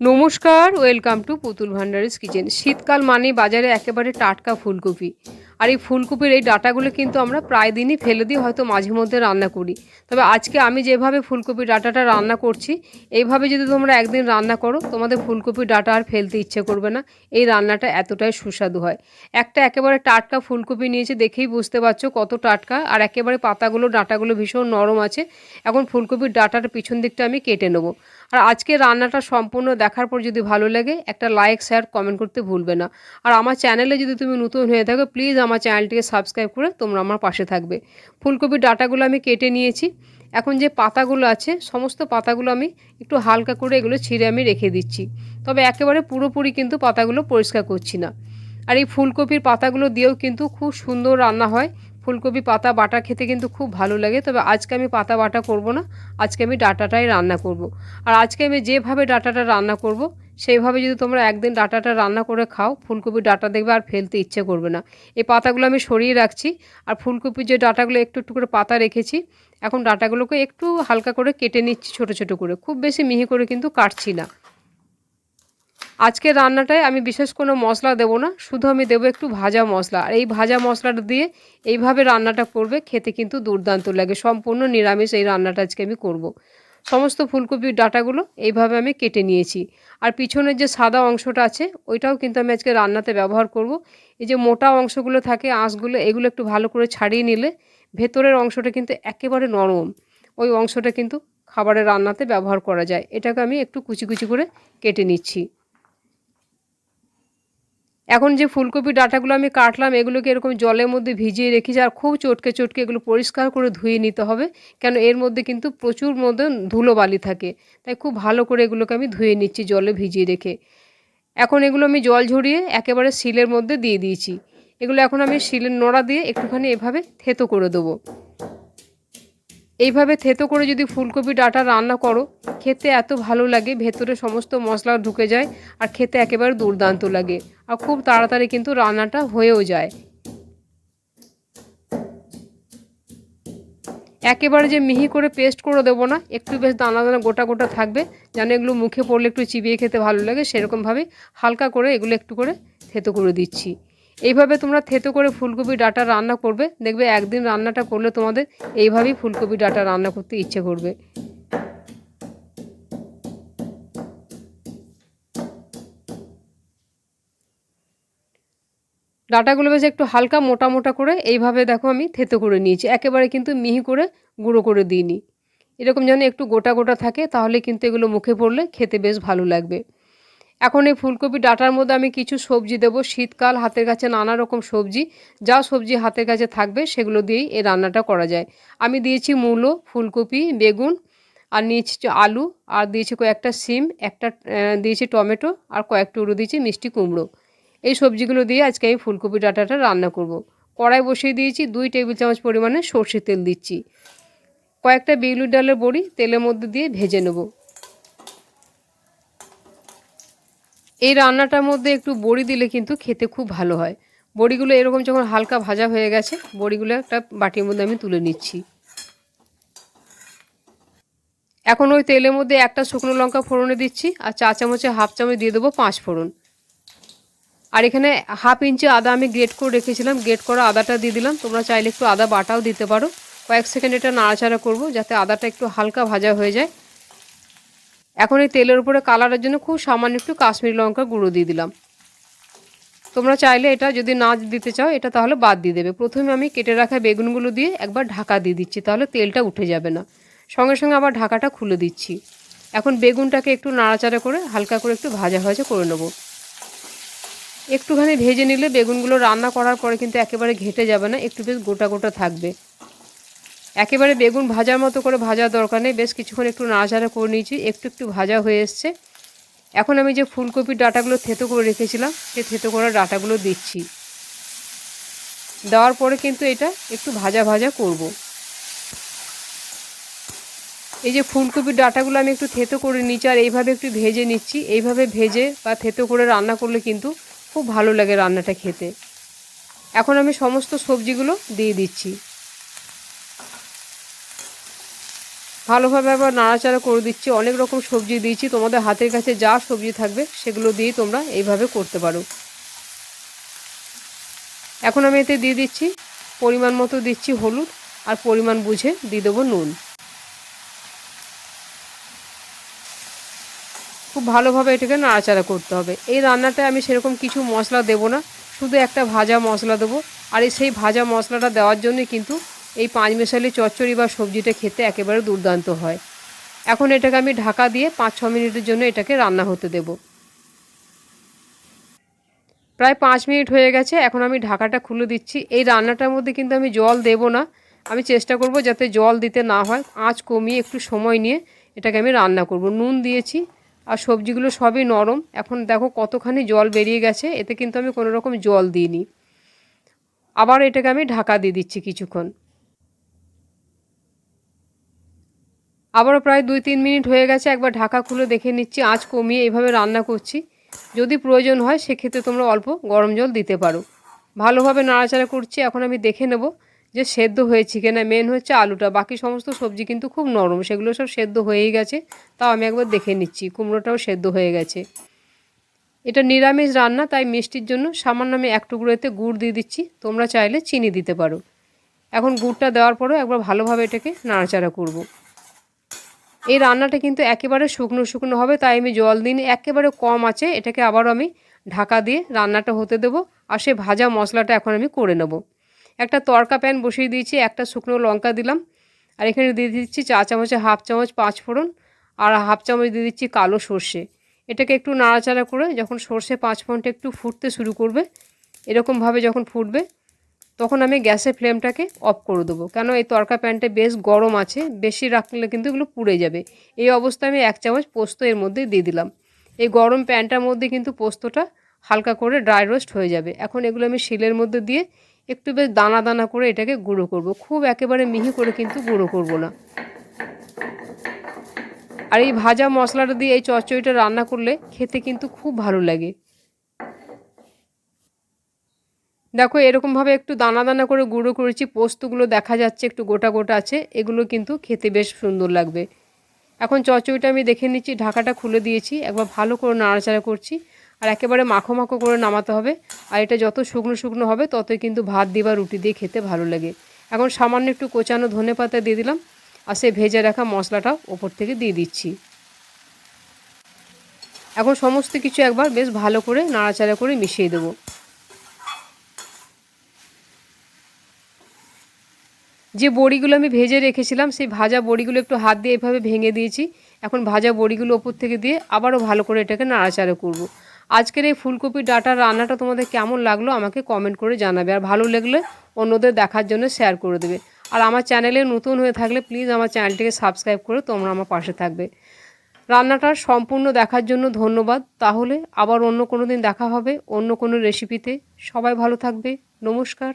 নমস্কার welcome to পুতুল ভান্ডারিস kitchen শীতকাল মানেই বাজারে একেবারে টাটকা ফুলকপি। আর এই ফুলকপির এই ডাটাগুলো কিন্তু আমরা প্রায় দিনই ফেলে দিই হয়তো মাঝে মধ্যে রান্না করি। তবে আজকে আমি যেভাবে ফুলকপির ডাটাটা রান্না করছি, এইভাবে যদি তোমরা একদিন রান্না করো, তোমাদের ফুলকপির ডাটা আর ফেলতে ইচ্ছে করবে না। এই রান্নাটা এতটাই সুস্বাদু হয়। একটা একেবারে টাটকা ফুলকপি নিয়েছে দেখেই বুঝতে পারছ কত টাটকা। আর একেবারে পাতাগুলো, ডাটাগুলো ভীষণ নরম আছে। এখন ফুলকপির ডাটাটা পিছন দিকটা আমি কেটে নেব। আর আজকে রান্নাটা সম্পূর্ণ দেখার পর যদি ভালো লাগে, একটা লাইক শেয়ার কমেন্ট করতে ভুলবে না। আর আমার চ্যানেলে যদি তুমি নতুন হয়ে থাকো প্লিজ আমার চ্যানেলটিকে সাবস্ক্রাইব করে তোমরা আমার পাশে থাকবে। ফুলকপির ডাটাগুলো আমি কেটে নিয়েছি। এখন যে পাতাগুলো আছে, সমস্ত পাতাগুলো আমি একটু হালকা করে এগুলো ছিঁড়ে আমি রেখে দিচ্ছি। তবে একেবারে পুরোপুরি কিন্তু পাতাগুলো পরিষ্কার করছি না। আর এই ফুলকপির পাতাগুলো দিয়েও কিন্তু খুব সুন্দর রান্না হয়। ফুলকপি, পাতা, বাটা খেতে কিন্তু খুব ভালো লাগে। তবে আজকে আমি পাতা, বাটা করব না। আজকে আমি ডাটাটাই রান্না করব। আর আজকে আমি যেভাবে ডাটাটা রান্না করব, সেইভাবে যদি তোমরা একদিন ডাটাটা রান্না করে খাও, ফুলকপির ডাটা দেখবে আর ফেলতে ইচ্ছে করবে না। এই পাতাগুলো আমি সরিয়ে রাখছি। আর ফুলকপির যে ডাটাগুলো, একটু একটু করে পাতা রেখেছি, এখন ডাটাগুলোকে একটু হালকা করে কেটে নিচ্ছি ছোট ছোট করে। খুব বেশি মিহি করে কিন্তু কাটছি না। আজকে রান্নাটায় আমি বিশেষ কোনো মশলা দেব না, শুধু আমি দেবো একটু ভাজা মশলা। আর এই ভাজা মশলাটা দিয়ে এইভাবে রান্নাটা করবে, খেতে কিন্তু দুর্দান্ত লাগে। সম্পূর্ণ নিরামিষ এই রান্নাটা আজকে আমি করব। সমস্ত ফুলকপির ডাটাগুলো এইভাবে আমি কেটে নিয়েছি। আর পিছনের যে সাদা অংশটা আছে, ওইটাও কিন্তু আমি আজকে রান্নাতে ব্যবহার করব। এই যে মোটা অংশগুলো থাকে, আঁশগুলো, এগুলো একটু ভালো করে ছাড়িয়ে নিলে ভেতরের অংশটা কিন্তু একেবারে নরম। ওই অংশটা কিন্তু খাবারের রান্নাতে ব্যবহার করা যায়। এটাকে আমি একটু কুচি কুচি করে কেটে নিচ্ছি। এখন যে ফুলকপি ডাটাগুলো আমি কাটলাম, এগুলোকে এরকম জলের মধ্যে ভিজিয়ে রেখেছি আর খুব চটকে চটকে এগুলো পরিষ্কার করে ধুয়ে নিতে হবে, কেন এর মধ্যে কিন্তু প্রচুর মধ্যে ধুলো বালি থাকে। তাই খুব ভালো করে এগুলোকে আমি ধুয়ে নিচ্ছি জলে ভিজিয়ে রেখে। এখন এগুলো আমি জল ঝরিয়ে একেবারে শিলের মধ্যে দিয়ে দিয়েছি। এগুলো এখন আমি শিলের নোড়া দিয়ে একটুখানি এভাবে থেতো করে দেবো। এইভাবে থেতো করে যদি ফুলকপি ডাটা রান্না করো, খেতে এত ভালো লাগে, ভেতরে সমস্ত মশলা ঢুকে যায় আর খেতে একেবারে দুর্দান্ত লাগে আর খুব তাড়াতাড়ি কিন্তু রান্নাটা হয়েও যায়। একেবারে যে মিহি করে পেস্ট করে দেবো না, একটু বেশ দানা দানা গোটা গোটা থাকবে, যেন এগুলো মুখে পড়লে একটু চিবিয়ে খেতে ভালো লাগে, সেরকমভাবে হালকা করে এগুলো একটু করে থেতো করে দিচ্ছি। এইভাবে তোমরা থেতো করে ফুলকপি ডাটা রান্না করবে। দেখবে একদিন রান্নাটা করলে তোমাদের এইভাবেই ফুলকপি ডাটা রান্না করতে ইচ্ছে করবে। ডাটাগুলো বেশ একটু হালকা মোটা মোটা করে এইভাবে দেখো আমি থেতো করে নিয়েছি। একেবারে কিন্তু মিহি করে গুঁড়ো করে দিইনি। এরকম যেন একটু গোটা গোটা থাকে, তাহলে কিন্তু এগুলো মুখে পড়লে খেতে বেশ ভালো লাগবে। এখন এই ফুলকপি ডাটার মধ্যে আমি কিছু সবজি দেবো। শীতকাল হাতের কাছে নানা রকম সবজি। যা সবজি হাতের কাছে থাকবে, সেগুলো দিয়েই এই রান্নাটা করা যায়। আমি দিয়েছি মূলো, ফুলকপি, বেগুন, আর নিয়েছি আলু, আর দিয়েছি কয়েকটা সিম, একটা দিয়েছি টমেটো, আর কয়েকটা উড়ো দিয়েছি মিষ্টি কুমড়ো। এই সবজিগুলো দিয়ে আজকে আমি ফুলকপি ডাটাটা রান্না করব। কড়াই বসিয়ে দিয়েছি দুই টেবিল চামচ পরিমাণে সর্ষের তেল দিচ্ছি। কয়েকটা বিউলির ডালের বড়ি তেলের মধ্যে দিয়ে ভেজে নেব। এই রান্নাটার মধ্যে একটু বড়ি দিলে কিন্তু খেতে খুব ভালো হয়। বড়িগুলো এরকম যখন হালকা ভাজা হয়ে গেছে, বড়িগুলো একটা বাটির মধ্যে আমি তুলে নিচ্ছি। এখন ওই তেলের মধ্যে একটা শুকনো লঙ্কা ফোড়নে দিচ্ছি, আর চা চামচে হাফ চামচ দিয়ে দেবো পাঁচ ফোড়ন। আর এখানে হাফ ইঞ্চি আদা আমি গ্রেট করে রেখেছিলাম, গ্রেট করা আদাটা দিয়ে দিলাম। তোমরা চাইলে একটু আদা বাটাও দিতে পারো। কয়েক সেকেন্ড এটা নাড়াচাড়া করব, যাতে আদাটা একটু হালকা ভাজা হয়ে যায়। এখন এই তেলের উপরে কালারের জন্য খুব সামান্য একটু কাশ্মীরি লঙ্কা গুঁড়ো দিয়ে দিলাম। তোমরা চাইলে এটা যদি না দিতে চাও, এটা তাহলে বাদ দিয়ে দেবে। প্রথমে আমি কেটে রাখা বেগুনগুলো দিয়ে একবার ঢাকা দিয়ে দিচ্ছি, তাহলে তেলটা উঠে যাবে না। সঙ্গে সঙ্গে আবার ঢাকাটা খুলে দিচ্ছি। এখন বেগুনটাকে একটু নাড়াচাড়া করে হালকা করে একটু ভাজা ভাজা করে নেব। একটুখানি ভেজে নিলে বেগুনগুলো রান্না করার পরে কিন্তু একেবারে ঘেটে যাবে না, একটু বেশ গোটা গোটা থাকবে। একেবারে বেগুন ভাজার মতো করে ভাজার দরকার নেই। বেশ কিছুক্ষণ একটু নাড়াচাড়া করে নিয়েছি। একটু একটু ভাজা হয়ে এসছে। এখন আমি যে ফুলকপির ডাটাগুলো থেতো করে রেখেছিলাম, সেই থেতো করা ডাটাগুলো দিচ্ছি। দেওয়ার পরে কিন্তু এটা একটু ভাজা ভাজা করব। এই যে ফুলকপির ডাটাগুলো আমি একটু থেতো করে নিচ্ছি আর এইভাবে একটু ভেজে নিচ্ছি। এইভাবে ভেজে বা থেতো করে রান্না করলে কিন্তু খুব ভালো লাগে রান্নাটা খেতে। এখন আমি সমস্ত সবজিগুলো দিয়ে দিচ্ছি। ভালোভাবে আবার নাড়াচাড়া করে দিচ্ছি। অনেক রকম সবজি দিয়েছি। তোমাদের হাতের কাছে যা সবজি থাকবে, সেগুলো দিয়েই তোমরা এইভাবে করতে পারো। এখন আমি এতে দিয়ে দিচ্ছি, পরিমাণ মতো দিচ্ছি হলুদ আর পরিমাণ বুঝে দিয়ে দেবো নুন। খুব ভালোভাবে এটাকে নাড়াচাড়া করতে হবে। এই রান্নাটায় আমি সেরকম কিছু মশলা দেব না, শুধু একটা ভাজা মশলা দেবো। আর সেই ভাজা মশলাটা দেওয়ার জন্যই কিন্তু এই পাঁচ মেশালি চচ্চড়ি বা সবজিটা খেতে একেবারে দুর্দান্ত হয়। এখন এটাকে আমি ঢাকা দিয়ে পাঁচ ছ মিনিটের জন্য এটাকে রান্না হতে দেব। প্রায় পাঁচ মিনিট হয়ে গেছে, এখন আমি ঢাকাটা খুলে দিচ্ছি। এই রান্নাটার মধ্যে কিন্তু আমি জল দেব না। আমি চেষ্টা করব যাতে জল দিতে না হয়। আঁচ কমিয়ে একটু সময় নিয়ে এটাকে আমি রান্না করব। নুন দিয়েছি আর সবজিগুলো সবই নরম। এখন দেখো কতখানি জল বেরিয়ে গেছে, এতে কিন্তু আমি কোনো রকম জল দিইনি। আবার এটাকে আমি ঢাকা দিয়ে দিচ্ছি কিছুক্ষণ। আবারও প্রায় দুই, তিন মিনিট হয়ে গেছে, একবার ঢাকা খুলে দেখে নিচ্ছি, আঁচ কমিয়ে এইভাবে রান্না করছি। যদি প্রয়োজন হয়, সেক্ষেত্রে তোমরা অল্প গরম জল দিতে পারো। ভালোভাবে নাড়াচাড়া করছি, এখন আমি দেখে নেব যে সেদ্ধ হয়েছে কিনা। মেন হচ্ছে আলুটা, বাকি সমস্ত সবজি কিন্তু খুব নরম, সেগুলো সব সেদ্ধ হয়েই গেছে। তাও আমি একবার দেখে নিচ্ছি, কুমড়োটাও সেদ্ধ হয়ে গেছে। এটা নিরামিষ রান্না, তাই মিষ্টির জন্য সামান্য আমি এক টুকরো এতে গুড় দিয়ে দিচ্ছি। তোমরা চাইলে চিনি দিতে পারো। এখন গুড়টা দেওয়ার পরেও একবার ভালোভাবে এটাকে নাড়াচাড়া করব। এই রান্নাটা কিন্তু একেবারে শুকনো শুকনো হবে, তাই আমি জল দিন একেবারে কম আছে, এটাকে আবারও আমি ঢাকা দিয়ে রান্নাটা হতে দেবো আর সে ভাজা মশলাটা এখন আমি করে নেব। একটা তরকা প্যান বসিয়ে দিয়েছি, একটা শুকনো লঙ্কা দিলাম, আর এখানে দিয়ে দিচ্ছি চা চামচে হাফ চামচ পাঁচ ফোড়ন আর হাফ চামচ দিয়ে দিচ্ছি কালো সর্ষে। এটাকে একটু নাড়াচাড়া করে যখন সর্ষে পাঁচ ফোড়নটা একটু ফুটতে শুরু করবে, এরকমভাবে যখন ফুটবে তখন আমি গ্যাসের ফ্লেমটাকে অফ করে দেবো। কেন? এই তরকা প্যানটা বেশ গরম আছে, বেশি রাখলে কিন্তু এগুলো পুড়ে যাবে। এই অবস্থায় আমি এক চামচ পোস্ত এর মধ্যে দিয়ে দিলাম। এই গরম প্যানটার মধ্যে কিন্তু পোস্তটা হালকা করে ড্রাই রোস্ট হয়ে যাবে। এখন এগুলো আমি শিলের মধ্যে দিয়ে একটু বেশ দানা দানা করে এটাকে গুঁড়ো করব। খুব একেবারে মিহি করে কিন্তু গুঁড়ো করব না। আর এই ভাজা মশলাটা দিয়ে এই চচ্চড়িটা রান্না করলে খেতে কিন্তু খুব ভালো লাগে। দেখো, এরকমভাবে একটু দানা দানা করে গুঁড়ো করেছি, পোস্তগুলো দেখা যাচ্ছে একটু গোটা গোটা আছে, এগুলো কিন্তু খেতে বেশ সুন্দর লাগবে। এখন চচ্চড়িটা আমি দেখে নিচ্ছি, ঢাকাটা খুলে দিয়েছি, একবার ভালো করে নাড়াচাড়া করছি, আর একেবারে মাখো মাখো করে নামাতে হবে, আর এটা যত শুকনো শুকনো হবে ততই কিন্তু ভাত দিয়ে বা রুটি দিয়ে খেতে ভালো লাগে। এখন সামান্য একটু কোচানো ধনে পাতা দিয়ে দিলাম, আর সে ভেজে রাখা মশলাটা ওপর থেকে দিয়ে দিচ্ছি। এখন সমস্ত কিছু একবার বেশ ভালো করে নাড়াচাড়া করে মিশিয়ে দেবো। যে বড়িগুলো আমি ভেজে রেখেছিলাম, সেই ভাজা বড়িগুলো একটু হাত দিয়ে এভাবে ভেঙে দিয়েছি। এখন ভাজা বড়িগুলো ওপর থেকে দিয়ে আবারও ভালো করে এটাকে নাড়াচাড়া করব। আজকের এই ফুলকপি ডাটার রান্নাটা তোমাদের কেমন লাগল আমাকে কমেন্ট করে জানাবে। আর ভালো লাগলে অন্যদের দেখার জন্য শেয়ার করে দেবে। আর আমার চ্যানেলে নতুন হয়ে থাকলে প্লিজ আমার চ্যানেলটিকে সাবস্ক্রাইব করে তোমরা আমার পাশে থাকবে। রান্নাটা সম্পূর্ণ দেখার জন্য ধন্যবাদ। তাহলে আবার অন্য কোনো দিন দেখা হবে, অন্য কোনো রেসিপিতে সবাই ভালো থাকবে। নমস্কার।